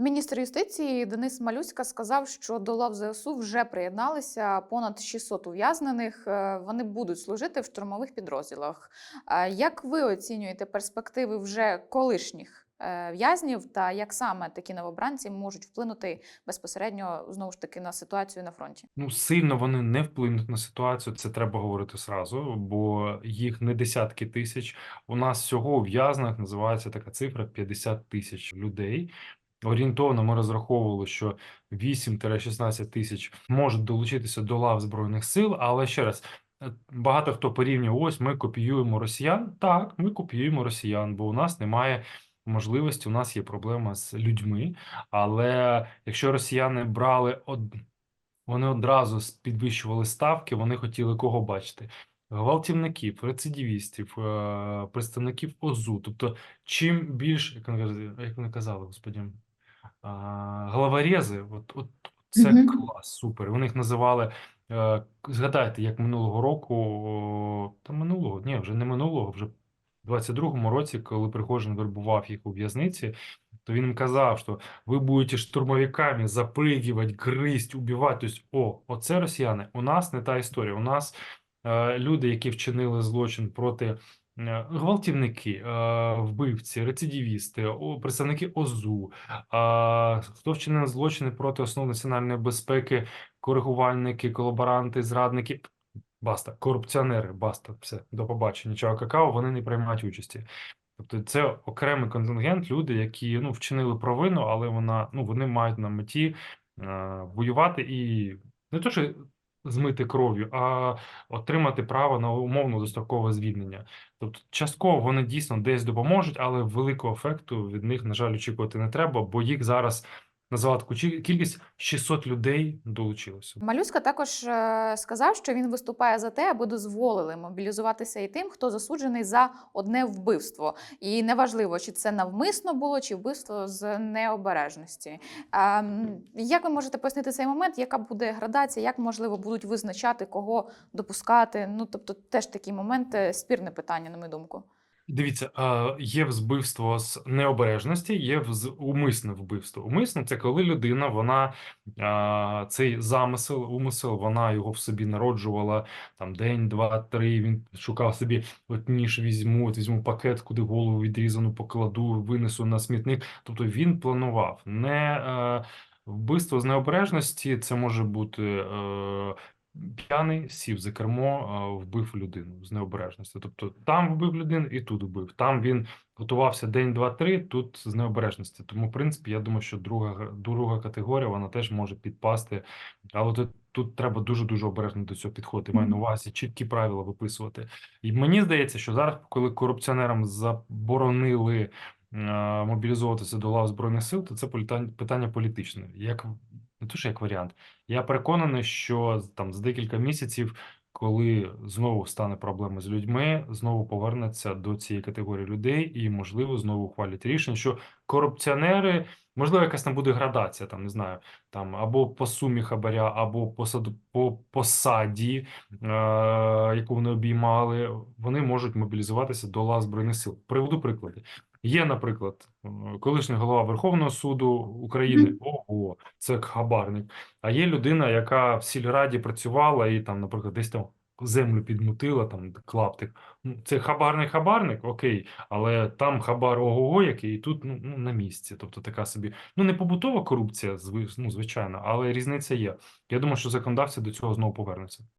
Міністр юстиції Денис Малюська сказав, що до лав ЗСУ вже приєдналися понад 600 ув'язнених. Е, Вони будуть служити в штурмових підрозділах. Е, Як ви оцінюєте перспективи вже колишніх е, в'язнів, та як саме такі новобранці можуть вплинути безпосередньо знову ж таки на ситуацію на фронті? Ну, сильно вони не вплинуть на ситуацію, це треба говорити сразу, бо їх не десятки тисяч. У нас всього у називається така цифра 50 тисяч людей. Орієнтовно ми розраховували, що 8-16 тисяч можуть долучитися до лав Збройних сил, але ще раз. е, Багато хто порівнює, ось ми копіюємо росіян. Так, ми копіюємо росіян, бо у нас немає можливості, у нас є проблема з людьми. Але якщо росіяни брали од... вони одразу підвищували ставки, вони хотіли кого бачити? Гвалтівників, рецидивістів, е, представників ОЗУ. Тобто, чим більш, як вони казали, господі, головорези, от, от це Мгм. клас, супер. Вони їх називали. е, Згадайте, як минулого року, та минулого, ні, вже не минулого, вже в 22-му році, коли Пригожин вербував їх у в'язниці, то він їм казав, що ви будете штурмовиками запригивать, гризть, убивати. Тобто, о, оце росіяни. У нас не та історія. У нас е, люди, які вчинили злочин проти гвалтівники, е, вбивці, рецидивісти, о, представники ОЗУ, хто вчинив злочини проти основ національної безпеки, коригувальники, колаборанти, зрадники. Баста, корупціонери, баста, все, до побачення. Чао какао, вони не приймають участі. Тобто це окремий контингент, люди, які ну, вчинили провину, але вона, ну, вони мають на меті е, воювати і не то, що змити кров'ю, а отримати право на умовно дострокове звільнення. Тобто, частково вони дійсно десь допоможуть, але великого ефекту від них, на жаль, очікувати не треба, бо їх зараз назвала таку кількість 600 людей долучилося. Малюська також е, сказав, що він виступає за те, аби дозволили мобілізуватися і тим, хто засуджений за одне вбивство. І неважливо, чи це навмисно було, чи вбивство з необережності. А, як ви можете пояснити цей момент? Яка буде градація? Як можливо будуть визначати, кого допускати? Ну тобто, теж такий момент е, спірне питання, на мою думку. Дивіться, є вбивство з необережності, є вз- умисне вбивство. Умисне це коли людина, вона цей замисел, умисел, вона його в собі народжувала там день, два, три. Він шукав собі от ніж візьму, от візьму пакет, куди голову відрізану покладу, винесу на смітник. Тобто він планував не вбивство з необережності, це може бути. Е, П'яний сів за кермо, вбив людину з необережності. Тобто там вбив людину і тут вбив. Там він готувався день, два, три, тут з необережності. Тому, в принципі, я думаю, що друга друга категорія вона теж може підпасти. Але тут, тут треба дуже дуже обережно до цього підходити. Маю на увазі чіткі правила виписувати. І мені здається, що зараз, коли корупціонерам заборонили е, мобілізовуватися до лав збройних сил, то це питання політичне. Як не то, що як варіант. Я переконаний, що там з декілька місяців, коли знову стане проблема з людьми, знову повернеться до цієї категорії людей і, можливо, знову ухвалять рішення, що корупціонери, можливо, якась там буде градація, там не знаю, там або по сумі хабаря, або посаду по посаді, е, яку вони обіймали, вони можуть мобілізуватися до лав збройних сил. Приведу приклади. Є, наприклад, е, колишній голова Верховного суду України. Ого, це хабарник. А є людина, яка в сільраді працювала і там, наприклад, десь там землю підмутила, там клаптик. Ну, це хабарний хабарник, окей, але там хабар ого-го який, і тут ну, ну, на місці. Тобто така собі, ну не побутова корупція, ну, звичайно, але різниця є. Я думаю, що законодавці до цього знову повернуться.